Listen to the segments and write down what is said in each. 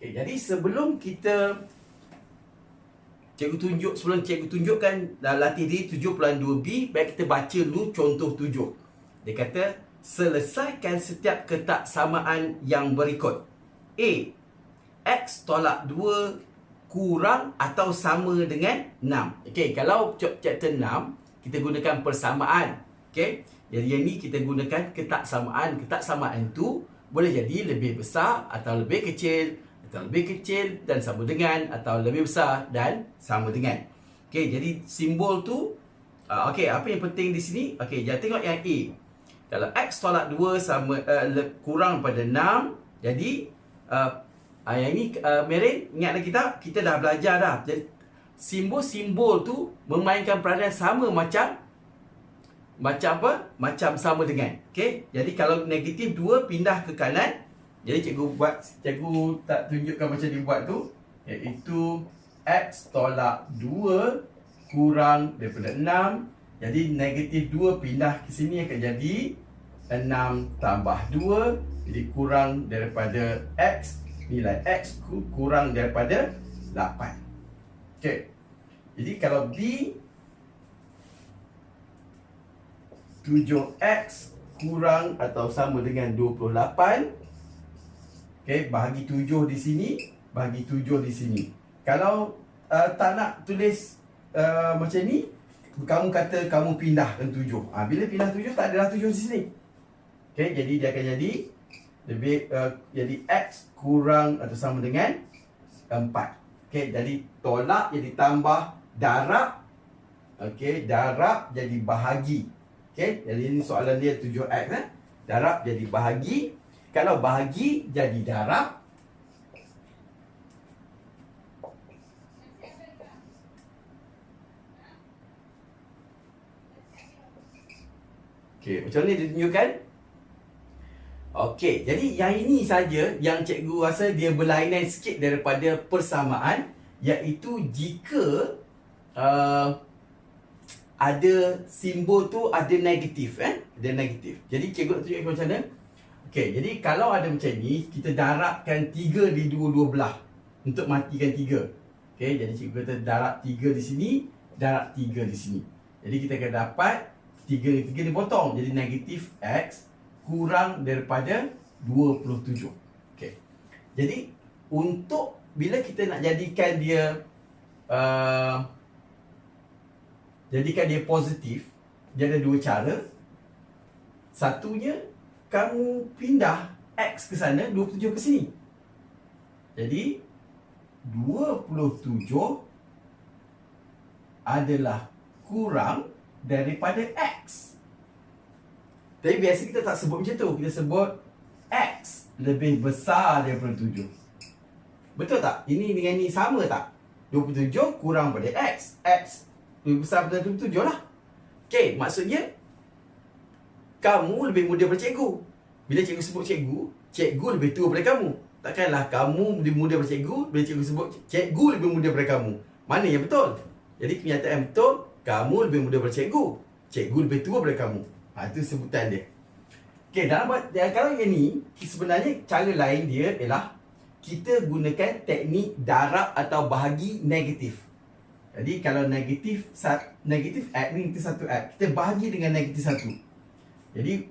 Okay, jadi sebelum kita Cikgu tunjuk sebelum cikgu tunjukkan latih diri 7.2b baik kita baca dulu contoh tujuh. Dia kata selesaikan setiap ketaksamaan yang berikut. A. X tolak 2 kurang atau sama dengan 6. Okey, kalau chapter 6 kita gunakan persamaan. Okey. Jadi yang ni kita gunakan ketaksamaan. Ketaksamaan tu boleh jadi lebih besar atau lebih kecil atau lebih kecil dan sama dengan atau lebih besar dan sama dengan. Okey, jadi simbol tu uh, okey, apa yang penting di sini? Okey, jadi tengok yang A. Kalau x tolak 2 sama uh, kurang pada 6, jadi uh, yang ini uh, Merin ingat lagi tak? Kita dah belajar dah. Jadi simbol-simbol tu memainkan peranan sama macam macam apa? Macam sama dengan. Okey, jadi kalau negatif 2 pindah ke kanan, jadi cikgu buat cikgu tak tunjukkan macam dia buat tu iaitu x tolak 2 kurang daripada 6 jadi negatif 2 pindah ke sini akan jadi 6 tambah 2 jadi kurang daripada x nilai x kurang daripada 8 okey. Jadi kalau b 7x kurang atau sama dengan 28 Okay, bahagi tujuh di sini, bahagi tujuh di sini. Kalau uh, tak nak tulis uh, macam ni, kamu kata kamu pindahkan tujuh. Ha, bila pindah tujuh, tak adalah tujuh di sini. Okay, jadi dia akan jadi lebih uh, jadi x kurang atau sama dengan empat. Okay, jadi tolak jadi tambah darab. Okay, darab jadi bahagi. Okay, jadi ini soalan dia 7x. Eh? Darab jadi bahagi. Kalau bahagi jadi darab Okey, macam ni ditunjukkan? Okey, jadi yang ini saja yang cikgu rasa dia berlainan sikit daripada persamaan iaitu jika uh, ada simbol tu ada negatif eh, ada negatif. Jadi cikgu nak tunjukkan macam mana? Okey, jadi kalau ada macam ni, kita darabkan tiga di dua-dua belah untuk matikan tiga. Okey, jadi cikgu kata darab tiga di sini, darab tiga di sini. Jadi kita akan dapat tiga tiga dipotong. Jadi negatif X kurang daripada 27. Okey. Jadi untuk bila kita nak jadikan dia uh, jadikan dia positif, dia ada dua cara. Satunya kamu pindah X ke sana, 27 ke sini. Jadi, 27 adalah kurang daripada X. Tapi biasa kita tak sebut macam tu. Kita sebut X lebih besar daripada 7. Betul tak? Ini dengan ni sama tak? 27 kurang pada X. X lebih besar daripada 27 lah. Okay, maksudnya kamu lebih muda daripada cikgu. Bila cikgu sebut cikgu, cikgu lebih tua daripada kamu. Takkanlah kamu lebih muda daripada cikgu, bila cikgu sebut cikgu lebih muda daripada kamu. Mana yang betul? Jadi kenyataan betul, kamu lebih muda daripada cikgu. Cikgu lebih tua daripada kamu. Ha, itu sebutan dia. Okey, dalam ya, kalau yang ni, sebenarnya cara lain dia ialah kita gunakan teknik darab atau bahagi negatif. Jadi kalau negatif negatif ni kita satu X, kita bahagi dengan negatif satu. Jadi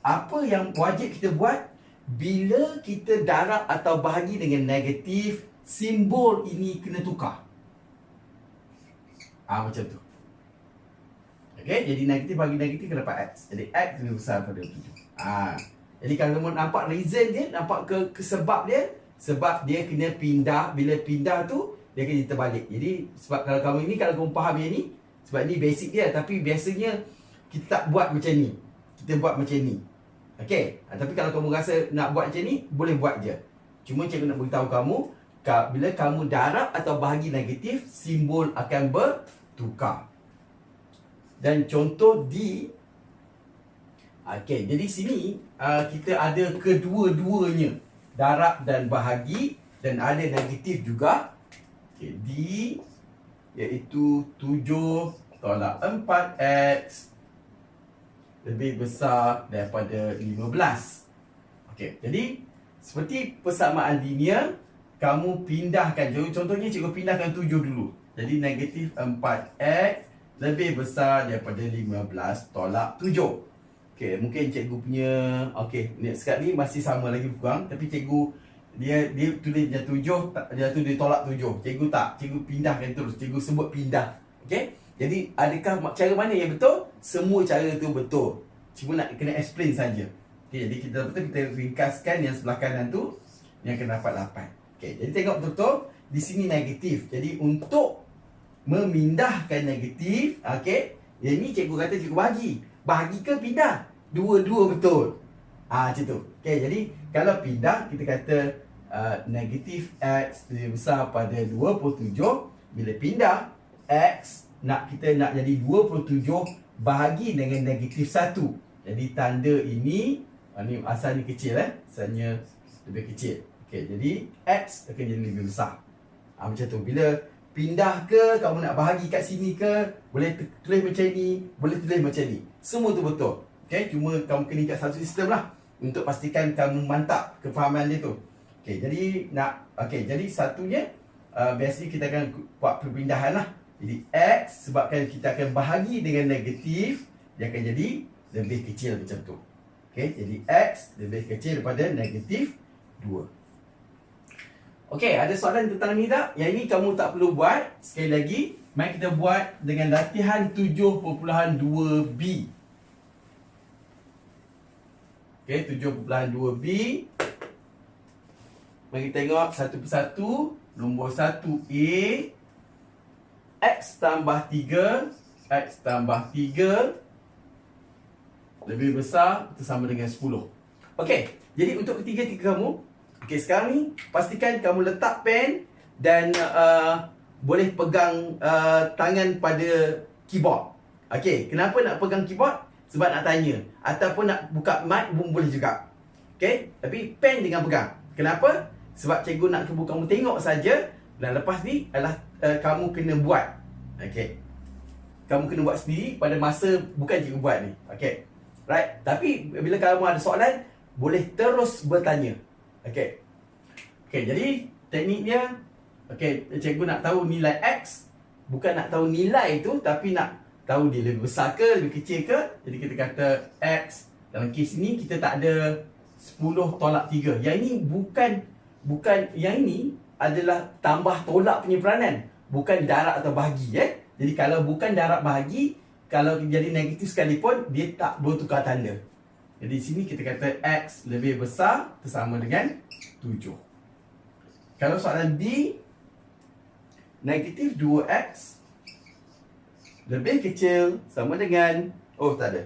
apa yang wajib kita buat bila kita darab atau bahagi dengan negatif simbol ini kena tukar. Ah macam tu. Okey, jadi negatif bagi negatif kena dapat x. Jadi x lebih besar daripada 7. Ah. Jadi kalau kamu nampak reason dia, nampak ke, ke sebab dia, sebab dia kena pindah, bila pindah tu dia kena terbalik. Jadi sebab kalau kamu ini kalau kamu faham yang ni, sebab ni basic dia tapi biasanya kita tak buat macam ni kita buat macam ni. Okey. Ha, tapi kalau kamu rasa nak buat macam ni, boleh buat je. Cuma cikgu nak beritahu kamu, bila kamu darab atau bahagi negatif, simbol akan bertukar. Dan contoh D, Okey, jadi sini uh, kita ada kedua-duanya. Darab dan bahagi dan ada negatif juga. Okey, D iaitu 7 tolak 4X lebih besar daripada 15. Okey, jadi seperti persamaan linear, kamu pindahkan. Contohnya cikgu pindahkan 7 dulu. Jadi negatif 4x lebih besar daripada 15 tolak 7. Okey, mungkin cikgu punya okey, sekarang ni masih sama lagi kurang tapi cikgu dia dia tulis dia 7 dia tu dia tolak 7. Cikgu tak, cikgu pindahkan terus. Cikgu sebut pindah. Okey? Jadi adakah cara mana yang betul? Semua cara tu betul. Cuma nak kena explain saja. Okey, jadi kita betul kita ringkaskan yang sebelah kanan tu yang akan dapat 8. Okey, jadi tengok betul-betul di sini negatif. Jadi untuk memindahkan negatif, okey, yang ni cikgu kata cikgu bagi. Bagi ke pindah? Dua-dua betul. Ah, macam tu. Okey, jadi kalau pindah kita kata uh, negatif x lebih besar pada 27 bila pindah x nak kita nak jadi 27 bahagi dengan negatif 1. Jadi tanda ini ah, asalnya kecil eh, asalnya lebih kecil. Okey, jadi X akan jadi lebih besar. Ha, macam tu. Bila pindah ke, kamu nak bahagi kat sini ke, boleh tulis macam ni, boleh tulis macam ni. Semua tu betul. Okey, cuma kamu kena ikat satu sistem lah untuk pastikan kamu mantap kefahaman dia tu. Okey, jadi nak okey, jadi satunya uh, biasanya kita akan buat perpindahan lah. Jadi X sebabkan kita akan bahagi dengan negatif, dia akan jadi lebih kecil macam tu. Okey, jadi X lebih kecil daripada negatif 2. Okey, ada soalan tentang ni tak? Yang ini kamu tak perlu buat. Sekali lagi, mari kita buat dengan latihan 7.2b. Okey, 7.2b. Mari kita tengok satu persatu. Nombor 1A. X tambah 3. X tambah 3. Lebih besar, sama dengan 10. Okey, jadi untuk ketiga-tiga kamu, Okey, sekarang ni pastikan kamu letak pen dan uh, boleh pegang uh, tangan pada keyboard. Okey, kenapa nak pegang keyboard? Sebab nak tanya ataupun nak buka mic pun boleh juga. Okey, tapi pen dengan pegang. Kenapa? Sebab cikgu nak kamu tengok saja dan lepas ni adalah uh, kamu kena buat. Okey. Kamu kena buat sendiri pada masa bukan cikgu buat ni. Okey. Right? Tapi bila kamu ada soalan, boleh terus bertanya. Okey. Okey, jadi teknik dia okey, cikgu nak tahu nilai x bukan nak tahu nilai itu tapi nak tahu dia lebih besar ke lebih kecil ke. Jadi kita kata x dalam kes ni kita tak ada 10 tolak 3. Yang ini bukan bukan yang ini adalah tambah tolak punya peranan, bukan darab atau bahagi eh. Jadi kalau bukan darab bahagi, kalau jadi negatif sekalipun dia tak bertukar tanda. Jadi sini kita kata X lebih besar bersama dengan 7. Kalau soalan B, negatif 2X lebih kecil sama dengan, oh tak ada.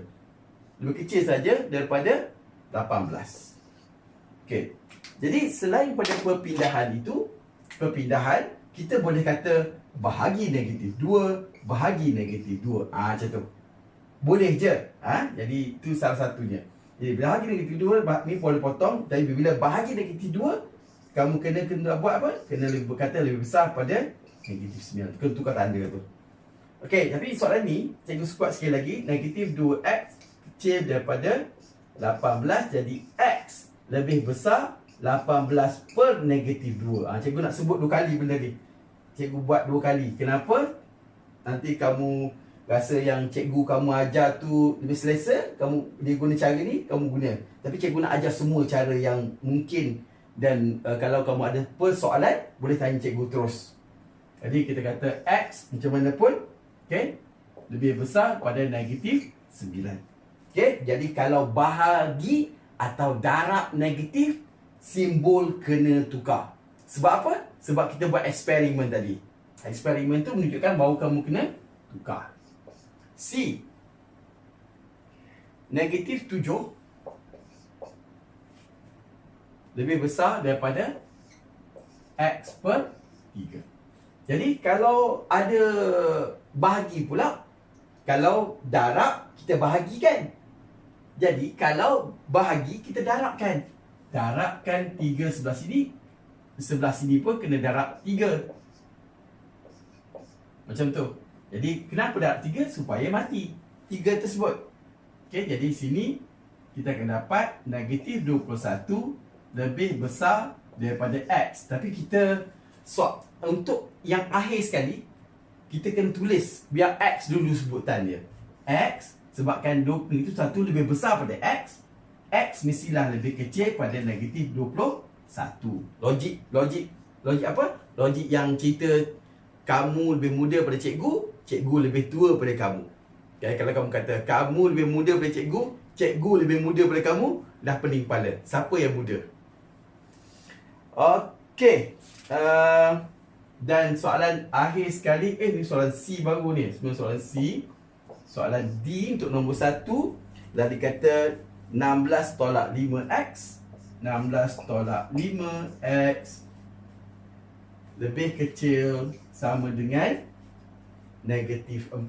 Lebih kecil saja daripada 18. Okey. Jadi selain pada perpindahan itu, perpindahan, kita boleh kata bahagi negatif 2, bahagi negatif 2. Ah macam tu. Boleh je. Ah, ha? Jadi itu salah satunya. Jadi bahagi negatif 2 ni boleh potong tapi bila bahagi negatif 2 kamu kena kena buat apa? Kena lebih berkata lebih besar pada negatif 9. Kena tukar tanda tu. Okey, tapi soalan ni cikgu kuat sekali lagi negatif 2x kecil daripada 18 jadi x lebih besar 18 per negatif 2. Ha, cikgu nak sebut dua kali benda ni. Cikgu buat dua kali. Kenapa? Nanti kamu rasa yang cikgu kamu ajar tu lebih selesa, kamu dia guna cara ni, kamu guna. Tapi cikgu nak ajar semua cara yang mungkin dan uh, kalau kamu ada persoalan, boleh tanya cikgu terus. Jadi kita kata X macam mana pun, okay, lebih besar pada negatif 9. Okay, jadi kalau bahagi atau darab negatif, simbol kena tukar. Sebab apa? Sebab kita buat eksperimen tadi. Eksperimen tu menunjukkan bahawa kamu kena tukar. C Negatif 7 Lebih besar daripada X per 3 Jadi kalau ada bahagi pula Kalau darab kita bahagikan Jadi kalau bahagi kita darabkan Darabkan 3 sebelah sini Sebelah sini pun kena darab 3 Macam tu jadi kenapa darab 3? Supaya mati 3 tersebut okay, Jadi sini kita akan dapat negatif 21 lebih besar daripada X. Tapi kita swap. Untuk yang akhir sekali, kita kena tulis biar X dulu sebutan dia. X sebabkan 20 itu satu lebih besar pada X. X mestilah lebih kecil pada negatif 21. Logik, logik, logik apa? Logik yang cerita kamu lebih muda pada cikgu, cikgu lebih tua pada kamu. Okay, kalau kamu kata kamu lebih muda pada cikgu, cikgu lebih muda pada kamu, dah pening kepala. Siapa yang muda? Okey. Uh, dan soalan akhir sekali, eh ni soalan C baru ni. Sebenarnya soalan C. Soalan D untuk nombor 1 dah dikata 16 tolak 5x 16 tolak 5x lebih kecil sama dengan negatif 4.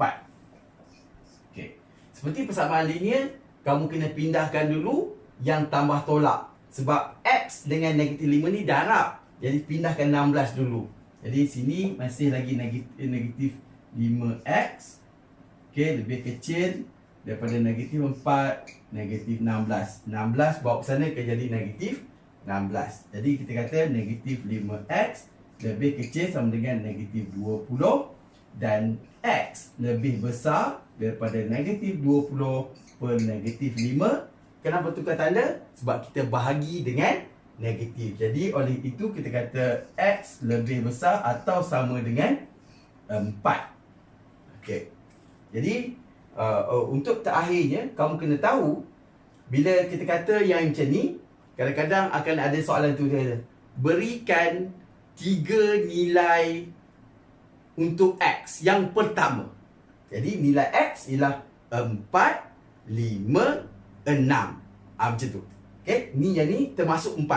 Okey. Seperti persamaan linear, kamu kena pindahkan dulu yang tambah tolak. Sebab x dengan negatif 5 ni darab. Jadi pindahkan 16 dulu. Jadi sini masih lagi negatif, negatif 5x. Okey, lebih kecil daripada negatif 4, negatif 16. 16 bawa ke sana akan jadi negatif 16. Jadi kita kata negatif 5x lebih kecil sama dengan negatif 20 dan x lebih besar daripada negatif 20 per negatif 5 kenapa tukar tanda? sebab kita bahagi dengan negatif jadi oleh itu kita kata x lebih besar atau sama dengan 4 okay. jadi uh, uh, untuk terakhirnya kamu kena tahu bila kita kata yang macam ni kadang-kadang akan ada soalan tu dia berikan tiga nilai untuk X yang pertama. Jadi nilai X ialah 4, 5, 6. Ah, macam tu. Okay, ni yang ni termasuk 4.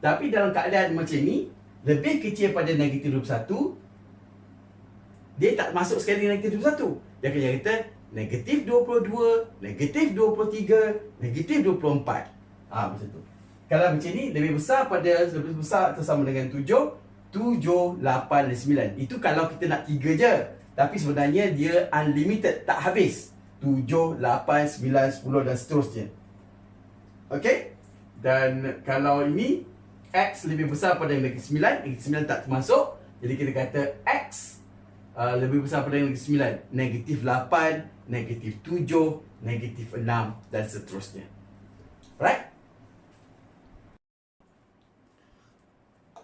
Tapi dalam keadaan macam ni, lebih kecil pada negatif 21, dia tak masuk sekali negatif 21. Dia akan kata negatif 22, negatif 23, negatif 24. Ah, macam tu. Kalau macam ni lebih besar pada lebih besar atau sama dengan 7 7, 8 dan 9 Itu kalau kita nak 3 je. Tapi sebenarnya dia unlimited Tak habis. 7, 8, 9, 10 dan seterusnya. Okay Dan kalau ini X lebih besar pada negatif 9 Negatif 9 tak termasuk. Jadi kita kata X uh, Lebih besar pada yang negatif 9 Negatif 8 Negatif 7 Negatif 6 Dan seterusnya Right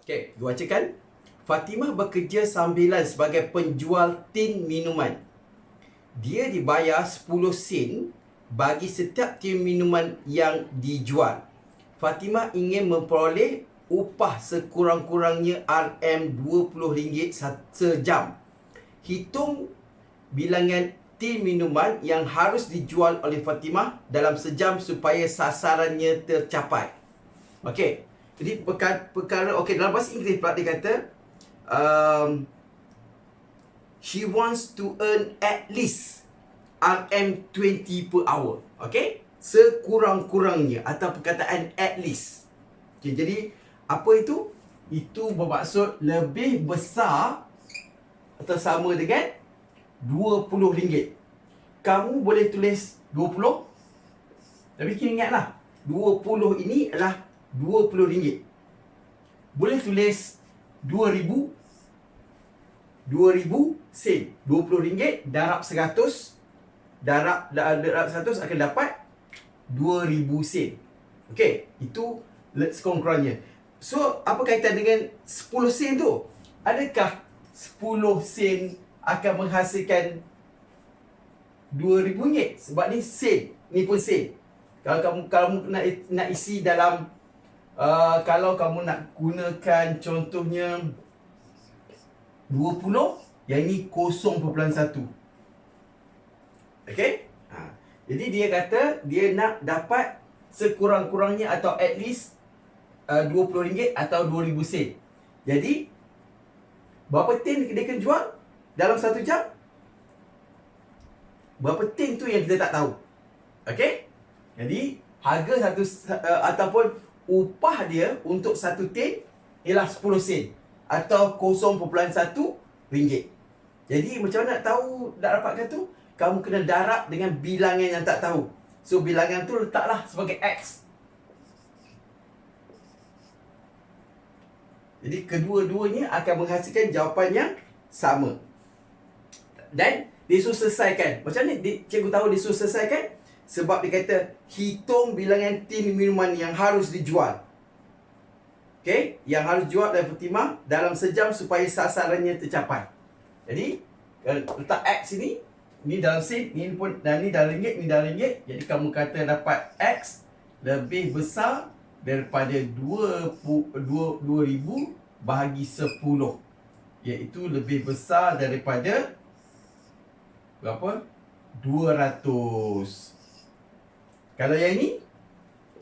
Okey, gua bacakan. Fatimah bekerja sambilan sebagai penjual tin minuman. Dia dibayar 10 sen bagi setiap tin minuman yang dijual. Fatimah ingin memperoleh upah sekurang-kurangnya RM20 sejam. Hitung bilangan tin minuman yang harus dijual oleh Fatimah dalam sejam supaya sasarannya tercapai. Okey. Jadi perkara, okey dalam bahasa Inggeris dia kata um, she wants to earn at least RM20 per hour. Okey? Sekurang-kurangnya atau perkataan at least. Okay, jadi apa itu? Itu bermaksud lebih besar atau sama dengan RM20. Kamu boleh tulis 20 tapi kena ingatlah 20 ini adalah RM20. Boleh tulis RM2,000 RM2,000 sen. RM20 darab 100 darab darab 100 akan dapat RM2,000 sen. Okey, itu sekurang-kurangnya. So, apa kaitan dengan 10 sen tu? Adakah 10 sen akan menghasilkan RM2,000? Sebab ni sen. Ni pun sen. Kalau kamu kalau nak nak isi dalam uh, kalau kamu nak gunakan contohnya 20 yang ini 0.1 okey ha. jadi dia kata dia nak dapat sekurang-kurangnya atau at least uh, RM20 atau 2000 sen jadi berapa tin dia kena jual dalam satu jam berapa tin tu yang kita tak tahu okey jadi harga satu uh, ataupun upah dia untuk satu tin ialah 10 sen atau 0.1 ringgit. Jadi macam mana nak tahu nak dapatkan tu? Kamu kena darab dengan bilangan yang tak tahu. So bilangan tu letaklah sebagai X. Jadi kedua-duanya akan menghasilkan jawapan yang sama. Dan dia suruh selesaikan. Macam mana dia, cikgu tahu dia suruh selesaikan? Sebab dia kata hitung bilangan tin minuman yang harus dijual. Okay, yang harus jual dan pertimang dalam sejam supaya sasarannya tercapai. Jadi, letak X ini, ni dalam sen, ni pun, dan ni dalam ringgit, ni dalam ringgit. Jadi, kamu kata dapat X lebih besar daripada 2000 bahagi 10 iaitu lebih besar daripada berapa? 200 kalau yang ini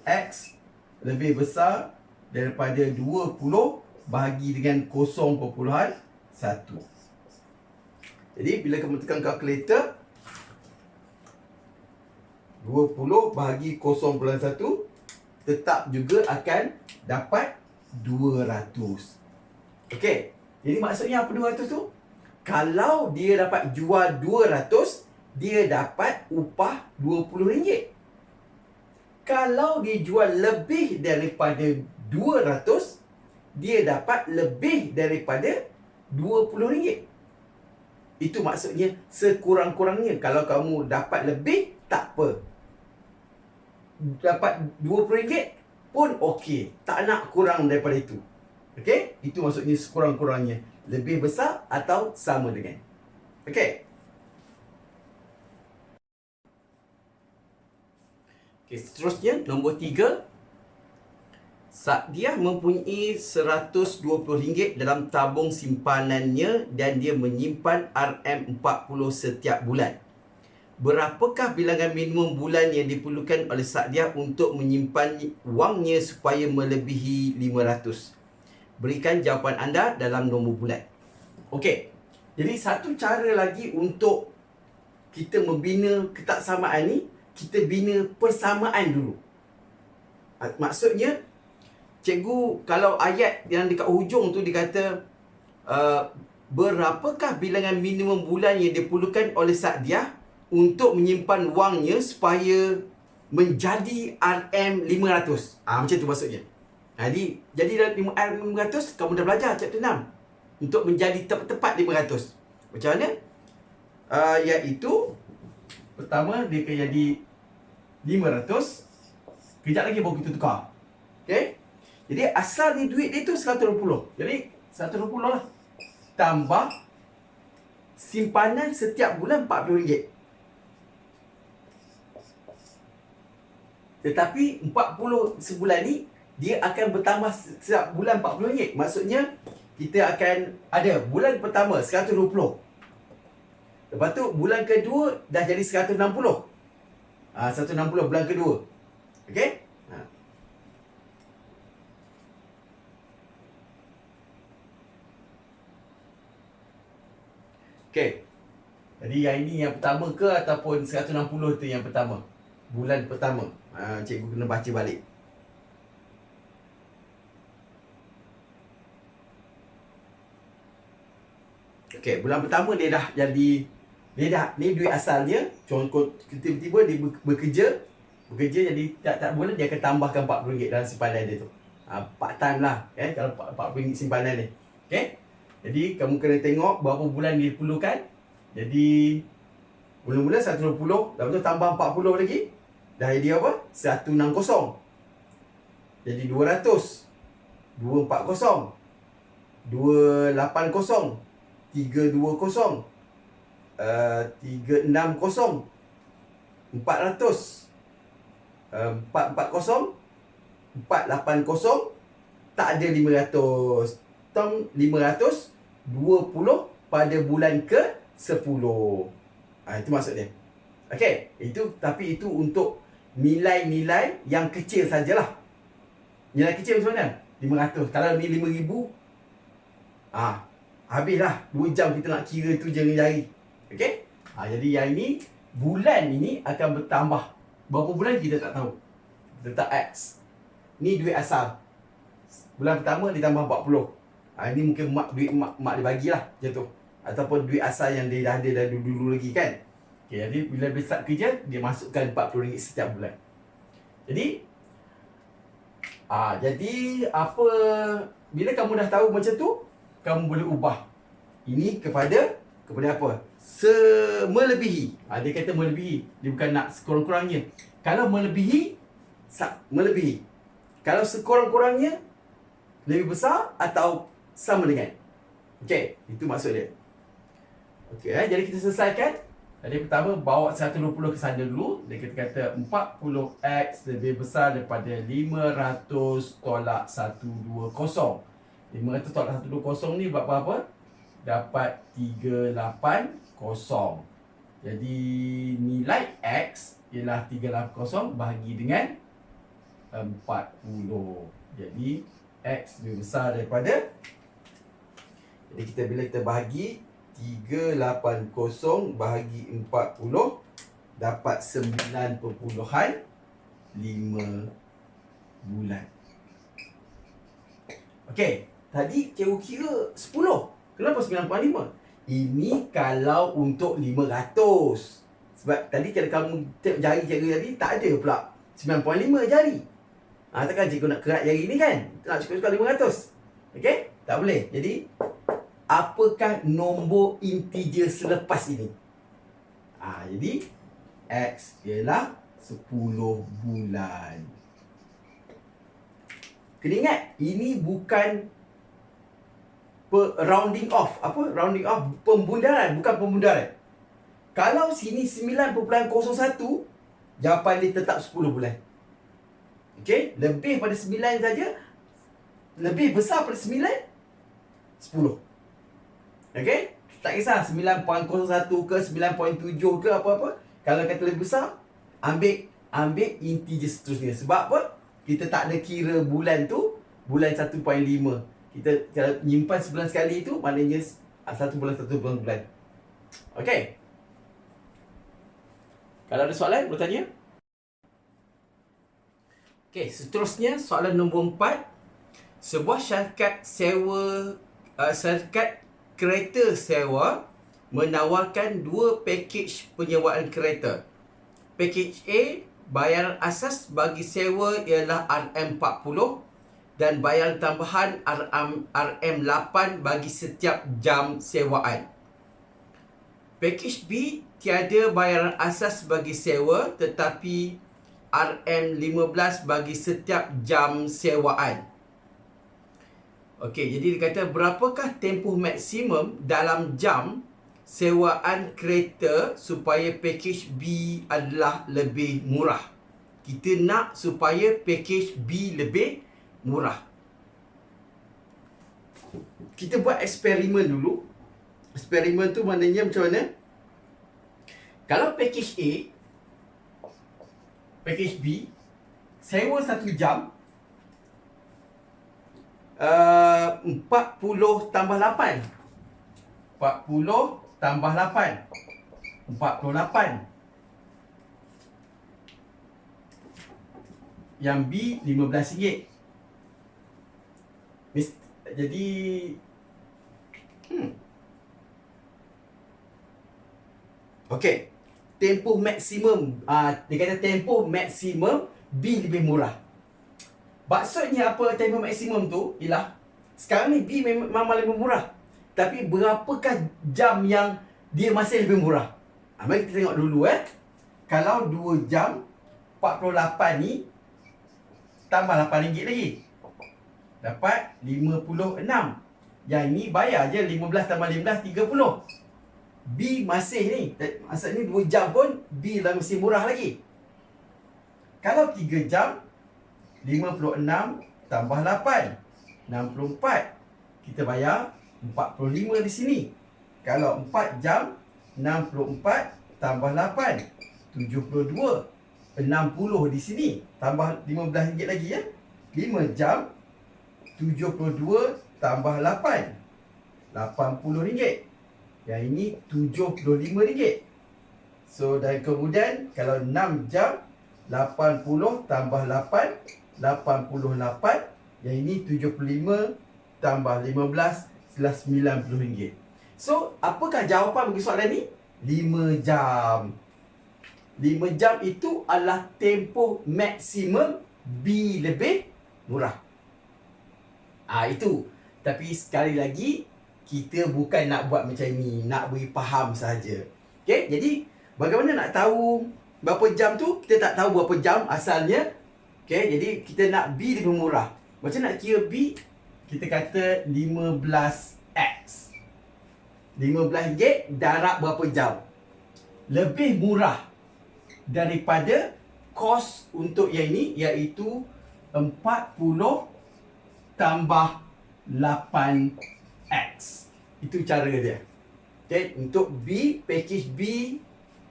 x lebih besar daripada 20 bahagi dengan 0.1 jadi bila kamu tekan kalkulator 20 bahagi 0.1 tetap juga akan dapat 200. Okey. Jadi maksudnya apa 200 tu? Kalau dia dapat jual 200, dia dapat upah RM20. Kalau dia jual lebih daripada 200, dia dapat lebih daripada RM20. Itu maksudnya sekurang-kurangnya kalau kamu dapat lebih tak apa dapat RM20 pun okey. Tak nak kurang daripada itu. Okey? Itu maksudnya sekurang-kurangnya. Lebih besar atau sama dengan. Okey? Okey, seterusnya nombor tiga. Dia mempunyai RM120 dalam tabung simpanannya dan dia menyimpan RM40 setiap bulan. Berapakah bilangan minimum bulan yang diperlukan oleh Sa'diah untuk menyimpan wangnya supaya melebihi 500? Berikan jawapan anda dalam nombor bulan. Okey. Jadi satu cara lagi untuk kita membina ketaksamaan ni, kita bina persamaan dulu. Maksudnya, cikgu kalau ayat yang dekat hujung tu dikata uh, berapakah bilangan minimum bulan yang diperlukan oleh Sa'diah untuk menyimpan wangnya supaya menjadi RM500. Ah ha, macam tu maksudnya. Jadi jadi dalam RM500 kamu dah belajar chapter 6 untuk menjadi tepat-tepat 500. Macam mana? Uh, iaitu pertama dia akan jadi 500 kejap lagi baru kita tukar. Okey? Jadi asal ni duit dia tu 120. Jadi 120 lah. Tambah simpanan setiap bulan RM40. Tetapi 40 sebulan ni dia akan bertambah setiap bulan 40 ringgit. Maksudnya kita akan ada bulan pertama 120. Lepas tu bulan kedua dah jadi 160. Ah ha, 160 bulan kedua. Okey? Ha. Okey. Jadi yang ini yang pertama ke ataupun 160 tu yang pertama? Bulan pertama ha, Cikgu kena baca balik Okey, bulan pertama dia dah jadi dia dah ni duit asalnya contoh tiba-tiba dia bekerja bekerja jadi tak tak bulan dia akan tambahkan RM40 dalam simpanan dia tu. Ha, part time lah eh kalau RM40 simpanan ni. Okey. Jadi kamu kena tengok berapa bulan dia perlukan. Jadi mula-mula 120 lepas tu tambah 40 lagi Dah jadi apa? 160 Jadi 200 240 280 320 uh, 360 400 uh, 440 480 Tak ada 500 Tong 500 20 pada bulan ke 10 ha, Itu maksud dia Okey, itu tapi itu untuk nilai-nilai yang kecil sajalah. Nilai kecil macam mana? 500. Kalau ni 5000 ah, habislah 2 jam kita nak kira tu jangan jari. Okey? Ah, jadi yang ini bulan ini akan bertambah. Berapa bulan kita tak tahu. Letak X. Ni duit asal. Bulan pertama ditambah 40. Ah, ini mungkin mak duit mak, mak dia bagilah macam tu. Ataupun duit asal yang dia dah ada dah dulu-dulu lagi kan. Okay, jadi bila dia start kerja, dia masukkan RM40 setiap bulan. Jadi, ah, jadi apa bila kamu dah tahu macam tu, kamu boleh ubah. Ini kepada kepada apa? Semelebihi. Ha, dia kata melebihi. Dia bukan nak sekurang-kurangnya. Kalau melebihi, melebihi. Kalau sekurang-kurangnya, lebih besar atau sama dengan. Okey, itu maksud dia. Okey, eh, jadi kita selesaikan. Jadi pertama bawa 120 ke sana dulu. Dia kita kata 40x lebih besar daripada 500 tolak 120. 500 tolak 120 ni buat apa? Dapat 380. Jadi nilai x ialah 380 bahagi dengan 40. Jadi x lebih besar daripada Jadi kita bila kita bahagi 380 bahagi 40 dapat 9 perpuluhan 5 bulan. Okey, tadi cikgu kira 10. Kenapa 9.5? Ini kalau untuk 500. Sebab tadi kalau kamu tengok jari cikgu tadi tak ada pula 9.5 jari. Ha, takkan cikgu nak kerat jari ni kan? Nak cukup-cukup 500. Okey? Tak boleh. Jadi apakah nombor integer selepas ini? Ha, jadi X ialah 10 bulan. Kena ingat, ini bukan rounding off. Apa? Rounding off pembundaran, bukan pembundaran. Kalau sini 9.01, jawapan dia tetap 10 bulan. Okey, lebih pada 9 saja, lebih besar pada 9, 10. Okay? Tak kisah 9.01 ke 9.7 ke apa-apa. Kalau kata lebih besar, ambil ambil integer seterusnya. Sebab apa? Kita tak ada kira bulan tu, bulan 1.5. Kita kalau nyimpan sebulan sekali tu, maknanya satu bulan satu bulan bulan. Okay? Kalau ada soalan, boleh tanya. Okay, seterusnya soalan nombor 4. Sebuah syarikat sewa uh, syarikat kereta sewa menawarkan dua pakej penyewaan kereta. Pakej A, bayaran asas bagi sewa ialah RM40 dan bayaran tambahan RM8 bagi setiap jam sewaan. Pakej B, tiada bayaran asas bagi sewa tetapi RM15 bagi setiap jam sewaan. Okey, jadi dia kata berapakah tempoh maksimum dalam jam sewaan kereta supaya package B adalah lebih murah. Kita nak supaya package B lebih murah. Kita buat eksperimen dulu. Eksperimen tu maknanya macam mana? Kalau package A, package B, sewa satu jam, Uh, 40 tambah 8 40 tambah 8 48 Yang B RM15 Mis, Jadi hmm. Okey. Tempoh maksimum. Uh, Dia kata tempoh maksimum B lebih murah Maksudnya apa tempoh maksimum tu ialah sekarang ni B memang lebih murah. Tapi berapakah jam yang dia masih lebih murah? Ha, mari kita tengok dulu eh. Kalau 2 jam 48 ni tambah RM8 lagi. Dapat 56. Yang ni bayar je 15 tambah 15 30. B masih ni. Maksudnya 2 jam pun B lah mesti murah lagi. Kalau 3 jam 56 tambah 8 64 Kita bayar 45 di sini. Kalau 4 jam 64 tambah 8 72 60 di sini. Tambah RM15 lagi ya? 5 jam 72 tambah 8 RM80 Yang ini RM75 So dan kemudian Kalau 6 jam 80 tambah 8 88 Yang ini 75 Tambah 15 Setelah 90 ringgit So apakah jawapan bagi soalan ni? 5 jam 5 jam itu adalah tempoh maksimum B lebih murah Ah itu. Tapi sekali lagi kita bukan nak buat macam ni, nak beri faham saja. Okey, jadi bagaimana nak tahu berapa jam tu? Kita tak tahu berapa jam asalnya. Okey, jadi kita nak B lebih murah. Macam nak kira B? Kita kata 15x. 15 ringgit darab berapa jam? Lebih murah daripada kos untuk yang ini iaitu 40 tambah 8x. Itu cara dia. Okay, untuk B, package B,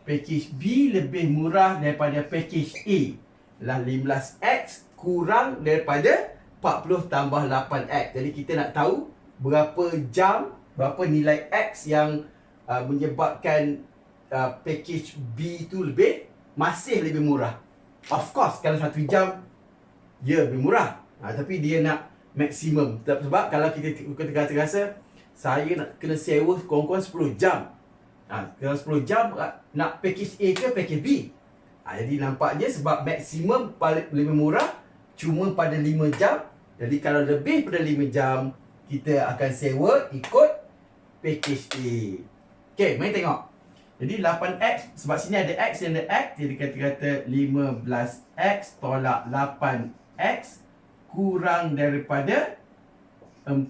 package B lebih murah daripada package A. Lah 15x kurang daripada 40 tambah 8x. Jadi kita nak tahu berapa jam, berapa nilai x yang uh, menyebabkan uh, package B tu lebih masih lebih murah. Of course kalau satu jam ya lebih murah. Ha, tapi dia nak maksimum. Sebab kalau kita kita rasa saya nak kena sewa kurang-kurang 10 jam. Ha, kalau 10 jam nak package A ke package B. Ha, jadi nampaknya sebab maksimum paling lebih murah cuma pada 5 jam. Jadi kalau lebih pada 5 jam kita akan sewa ikut package A. Okey, mari tengok. Jadi 8x sebab sini ada x dan ada x jadi kita kata 15x tolak 8x kurang daripada 40.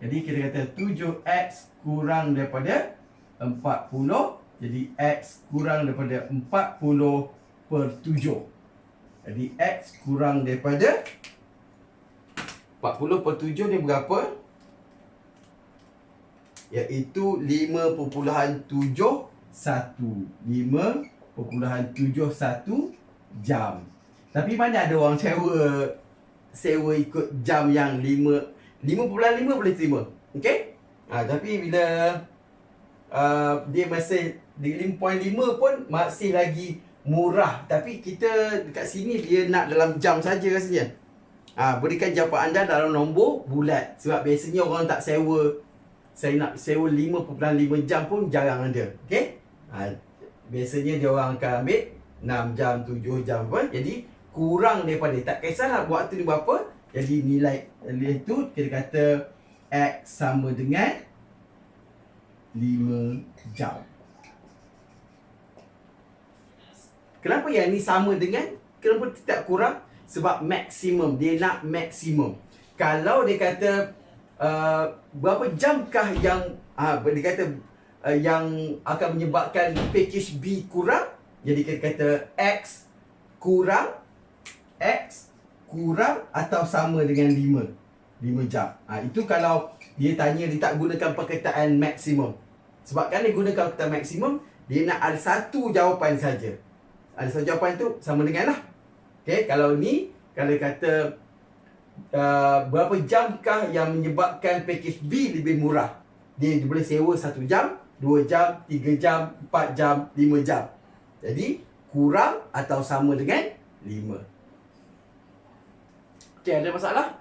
Jadi kita kata 7x kurang daripada 40. Jadi x kurang daripada 40 per 7. Jadi x kurang daripada 40 per 7 ni berapa? iaitu 5.71 5.71 jam tapi mana ada orang sewa sewa ikut jam yang 5 5.5 boleh terima okey ha, tapi bila uh, dia masih 5.5 pun masih lagi murah tapi kita dekat sini dia nak dalam jam saja rasanya ha, berikan jawapan anda dalam nombor bulat sebab biasanya orang tak sewa saya nak sewa 5.5 jam pun jarang ada. Okey? Ha, biasanya dia orang akan ambil 6 jam, 7 jam pun. Jadi kurang daripada tak kisahlah waktu ni berapa. Jadi nilai nilai tu kita kata x sama dengan 5 jam. Kenapa yang ni sama dengan? Kenapa tidak kurang? Sebab maksimum. Dia nak maksimum. Kalau dia kata uh, berapa jamkah yang uh, dia kata uh, yang akan menyebabkan package B kurang jadi kita kata X kurang X kurang atau sama dengan 5 5 jam ha, itu kalau dia tanya dia tak gunakan perkataan maksimum sebab kan dia gunakan perkataan maksimum dia nak ada satu jawapan saja ada satu jawapan tu sama dengan lah okay, kalau ni kalau kata uh, berapa jamkah yang menyebabkan package B lebih murah? Dia, dia boleh sewa 1 jam, 2 jam, 3 jam, 4 jam, 5 jam. Jadi, kurang atau sama dengan 5. Okey, ada masalah?